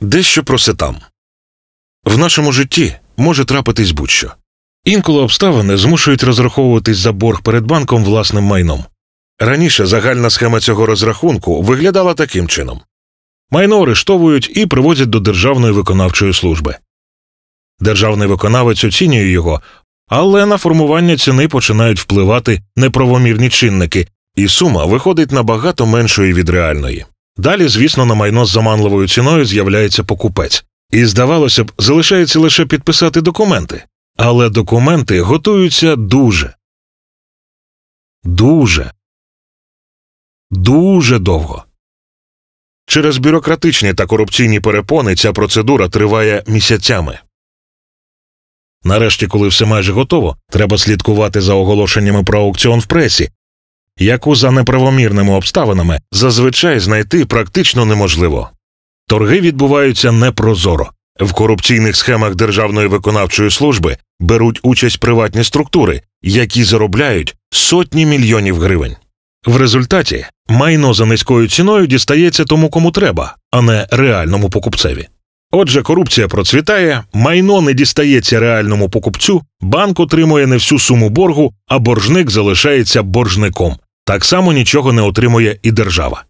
Дещо про сетам. В нашому житті може трапитись будь-що. Інколи обставини змушують розраховуватись за борг перед банком власним майном. Раніше загальна схема цього розрахунку виглядала таким чином майно арештовують і привозять до Державної виконавчої служби. Державний виконавець оцінює його, але на формування ціни починають впливати неправомірні чинники, і сума виходить набагато меншою від реальної. Далі, звісно, на майно з заманливою ціною з'являється покупець, і, здавалося б, залишається лише підписати документи, але документи готуються дуже, дуже, дуже довго. Через бюрократичні та корупційні перепони ця процедура триває місяцями. Нарешті, коли все майже готово, треба слідкувати за оголошеннями про аукціон в пресі, яку за неправомірними обставинами зазвичай знайти практично неможливо. Торги відбуваються непрозоро. В корупційних схемах Державної виконавчої служби беруть участь приватні структури, які заробляють сотні мільйонів гривень. В результаті майно за низькою ціною дістається тому, кому треба, а не реальному покупцеві. Отже, корупція процвітає, майно не дістається реальному покупцю, банк отримує не всю суму боргу, а боржник залишається боржником. Так само нічого не отримує і держава.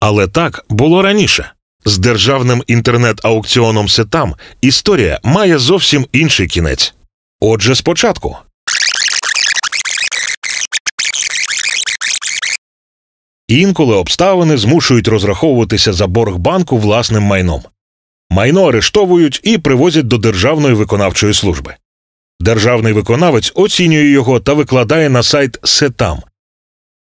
Але так було раніше. З державним інтернет-аукціоном Сетам історія має зовсім інший кінець. Отже, спочатку. Інколи обставини змушують розраховуватися за борг банку власним майном. Майно арештовують і привозять до Державної виконавчої служби. Державний виконавець оцінює його та викладає на сайт Сетам.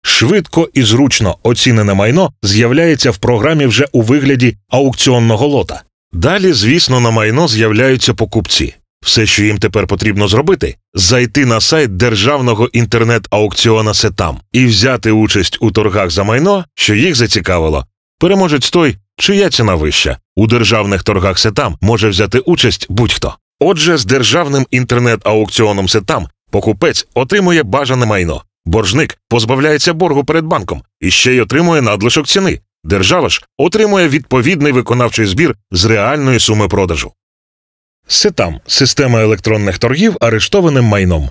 Швидко і зручно оцінене майно з'являється в програмі вже у вигляді аукціонного лота. Далі, звісно, на майно з'являються покупці. Все, що їм тепер потрібно зробити, зайти на сайт державного інтернет-аукціона Сетам і взяти участь у торгах за майно, що їх зацікавило. Переможець той, чия ціна вища. У державних торгах Сетам може взяти участь будь-хто. Отже, з державним інтернет-аукціоном Сетам покупець отримує бажане майно. Боржник позбавляється боргу перед банком і ще й отримує надлишок ціни. Держава ж отримує відповідний виконавчий збір з реальної суми продажу. Сетам система електронних торгів арештованим майном.